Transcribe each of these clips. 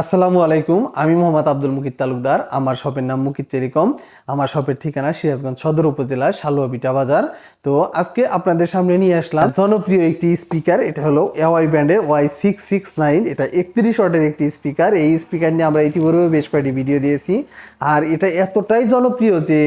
আসসালামু আলাইকুম, আমি মোহাম্মদ আব্দুল মুকিত তালুকদার, আমার শপের নাম মুকিত টেলিকম, আমার শপের ঠিকানা সিরাজগঞ্জ সদর উপজেলা সালুয়া বিটা বাজার। তো আজকে আপনাদের সামনে নিয়ে আসলাম জনপ্রিয় একটি স্পিকার, এটা হলো এওয়াই ব্র্যান্ডের ওয়াই সিক্স সিক্স নাইন এটা একত্রিশ ওয়াটের একটি স্পিকার। এই স্পিকার নিয়ে আমরা ইতিপূর্বে বেশ কয়েকটি ভিডিও দিয়েছি। আর এটা এতটাই জনপ্রিয় যে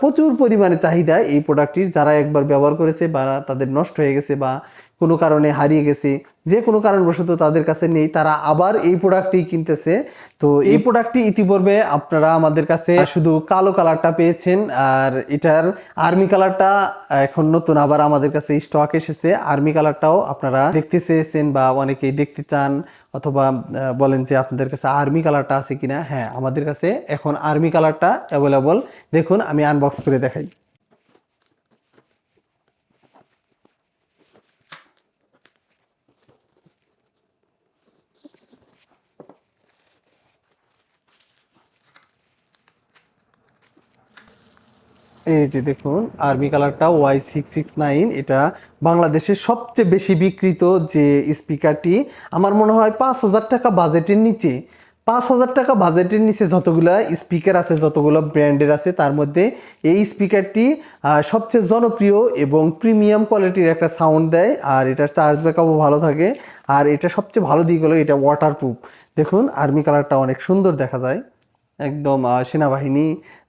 প্রচুর পরিমাণে চাহিদা এই প্রোডাক্টটির যারা একবার ব্যবহার করেছে বা তাদের নষ্ট হয়ে গেছে বা কোনো কারণে হারিয়ে গেছে যে কোনো কারণবশত তাদের কাছে নেই তারা আবার এই প্রোডাক্টটি কিনতেছে। তো এই প্রোডাক্টটি ইতিপূর্বে আপনারা আমাদের কাছে শুধু কালো কালারটা পেয়েছেন আর এটার আর্মি কালারটা এখন নতুন আবার আমাদের কাছে স্টক এসেছে। আর্মি কালারটাও আপনারা দেখতে চেয়েছেন বা অনেকেই দেখতে চান অথবা বলেন যে আপনাদের কাছে আর্মি কালারটা আছে কিনা। হ্যাঁ আমাদের কাছে এখন আর্মি কালারটা অ্যাভেলেবল দেখুন আমি আনবক্স করে দেখাই। এই যে দেখুন আর্মি কালারটা ওয়াই সিক্স সিক্স নাইন এটা বাংলাদেশের সবচেয়ে বেশি বিক্রিত যে স্পিকারটি, আমার মনে হয় পাঁচ হাজার টাকা বাজেটের নিচে। পাঁচ হাজার টাকা বাজেটের নিচে যতগুলো স্পিকার আছে, যতগুলো ব্র্যান্ডের আছে, তার মধ্যে এই স্পিকারটি সবচেয়ে জনপ্রিয় এবং প্রিমিয়াম কোয়ালিটির একটা সাউন্ড দেয়, আর এটার চার্জ ব্যাকআপও ভালো থাকে, আর এটা সবচেয়ে ভালো দিক হলো এটা ওয়াটারপ্রুফ দেখুন আর্মি কালারটা অনেক সুন্দর দেখা যায়। একদম সেনাবাহিনী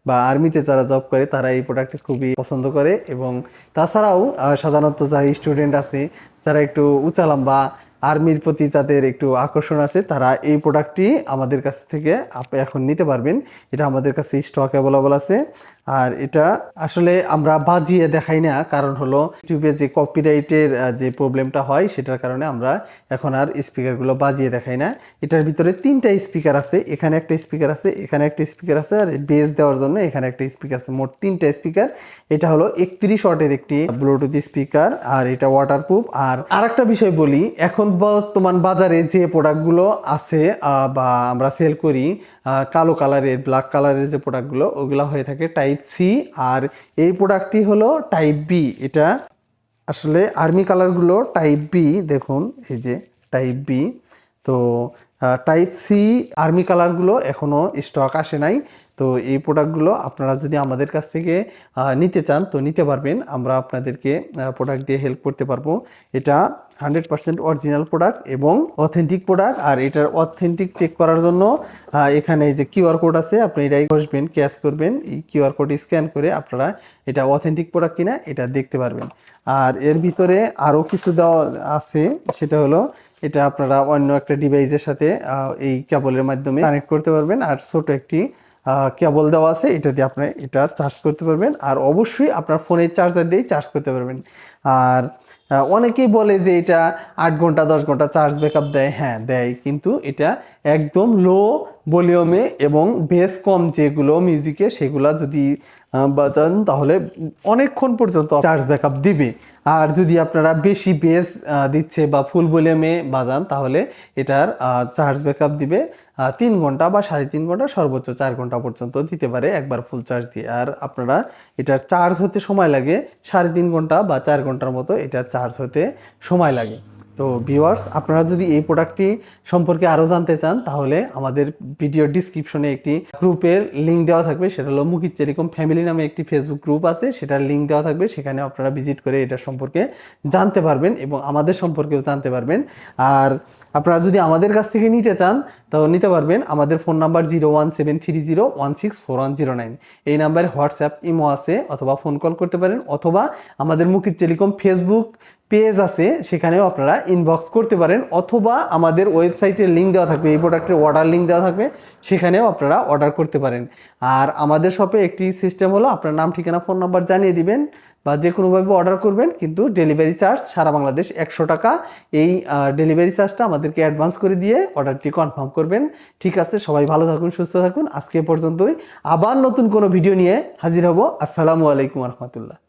বা আর্মিতে যারা জব করে, তারা এই প্রোডাক্টটি খুবই পছন্দ করে এবং তাছাড়াও সাধারণত যারা স্টুডেন্ট আছে, যারা একটু উঁচা বা আর্মির প্রতি যাদের একটু আকর্ষণ আছে, তারা এই প্রোডাক্টটি আমাদের কাছ থেকে আপ- এখন নিতে পারবেন। এটা আমাদের কাছে স্টক অ্যাভেলেবল আছে। আর এটা আসলে আমরা বাজিয়ে দেখাই না, কারণ হলো ইউটিউবে যে কপিরাইটের যে প্রবলেমটা হয়, সেটার কারণে আমরা এখন আর স্পিকারগুলো বাজিয়ে দেখাই না। এটার ভিতরে তিনটা স্পিকার আছে, এখানে একটা স্পিকার আছে, এখানে একটা স্পিকার আছে, আর বেস দেওয়ার জন্য এখানে একটা স্পিকার আছে, মোট তিনটা স্পিকার এটা হলো একত্রিশ ওয়াটের একটি ব্লুটুথ স্পিকার আর এটা ওয়াটারপ্রুফ আর আরেকটা বিষয় বলি, এখন বর্তমান বাজারে যে প্রোডাক্টগুলো আছে বা আমরা সেল করি কালো কালারের ব্ল্যাক কালারের যে প্রোডাক্টগুলো ওগুলো হয়ে থাকে টাইপ সি আর এই প্রোডাক্টটি হলো টাইপ বি এটা আসলে আর্মি কালারগুলো টাইপ বি দেখুন, এই যে টাইপ বি তো টাইপ সি আর্মি কালারগুলো এখনও স্টক আসে নাই। তো এই প্রোডাক্টগুলো আপনারা যদি আমাদের কাছ থেকে নিতে চান, তো নিতে পারবেন। আমরা আপনাদেরকে প্রোডাক্ট দিয়ে হেল্প করতে পারব। এটা হান্ড্রেড পার্সেন্ট অরিজিনাল প্রোডাক্ট এবং অথেন্টিক প্রোডাক্ট আর এটার অথেন্টিক চেক করার জন্য এখানে যে কিউআর কোড আছে, আপনি এটাই বসবেন ক্যাশ করবেন। এই কিউআর কোড স্ক্যান করে আপনারা এটা অথেন্টিক প্রোডাক্ট কিনা এটা দেখতে পারবেন। আর এর ভিতরে আরও কিছু দেওয়া আছে। সেটা হলো, এটা আপনারা অন্য একটা ডিভাইসের সাথে এই কেবলের মাধ্যমে কানেক্ট করতে পারবেন। আর ছোট একটি কেবল দেওয়া আছে, এটা দিয়ে আপনি এটা চার্জ করতে পারবেন। আর অবশ্যই আপনার ফোনের চার্জার দিয়েই চার্জ করতে পারবেন। আর অনেকেই বলে যে এটা আট ঘণ্টা, দশ ঘণ্টা চার্জ ব্যাকআপ দেয়। হ্যাঁ দেয়। কিন্তু এটা একদম লো ভলিউমে এবং বেস কম যেগুলো মিউজিকে সেগুলো যদি বাজান, তাহলে অনেকক্ষণ পর্যন্ত চার্জ ব্যাকআপ দিবে। আর যদি আপনারা বেশি বেস দিচ্ছে বা ফুল ভলিউমে বাজান, তাহলে এটার চার্জ ব্যাকআপ দিবে তিন ঘণ্টা বা সাড়ে তিন ঘণ্টা, সর্বোচ্চ চার ঘণ্টা পর্যন্ত দিতে পারে একবার ফুল চার্জ দিয়ে। আর আপনারা এটার চার্জ হতে সময় লাগে সাড়ে তিন ঘণ্টা বা চার ঘণ্টার মতো এটা চার্জ হতে সময় লাগে। তো ভিউয়ার্স আপনারা যদি এই প্রোডাক্টটি সম্পর্কে আরও জানতে চান, তাহলে আমাদের ভিডিও ডিসক্রিপশনে একটি গ্রুপের লিঙ্ক দেওয়া থাকবে। সেটা হলো মুকিত টেলিকম ফ্যামিলি নামে একটি ফেসবুক গ্রুপ আছে। সেটার লিঙ্ক দেওয়া থাকবে। সেখানে আপনারা ভিজিট করে এটা সম্পর্কে জানতে পারবেন এবং আমাদের সম্পর্কেও জানতে পারবেন। আর আপনারা যদি আমাদের কাছ থেকে নিতে চান, তাও নিতে পারবেন। আমাদের phone number zero one seven three zero one six four one zero nine এই নাম্বারে হোয়াটসঅ্যাপ ইমো আছে অথবা ফোন কল করতে পারেন। অথবা আমাদের মুকিত টেলিকম ফেসবুক পেজ আছে। সেখানেও আপনারা ইনবক্স করতে পারেন অথবা আমাদের ওয়েবসাইটের লিঙ্ক দেওয়া থাকবে, এই প্রোডাক্টের অর্ডার লিঙ্ক দেওয়া থাকবে, সেখানেও আপনারা অর্ডার করতে পারেন। আর আমাদের শপে একটি সিস্টেম হলো, আপনার নাম, ঠিকানা ফোন নাম্বার জানিয়ে দিবেন বা যে কোনোভাবে অর্ডার করবেন, কিন্তু ডেলিভারি চার্জ সারা বাংলাদেশ একশো টাকা। এই ডেলিভারি চার্জটা আমাদেরকে অ্যাডভান্স করে দিয়ে অর্ডারটি কনফার্ম করবেন। ঠিক আছে, সবাই ভালো থাকুন, সুস্থ থাকুন। আজকে পর্যন্তই। আবার নতুন কোনো ভিডিও নিয়ে হাজির হব। আসসালামু আলাইকুম রহমতুল্লাহ।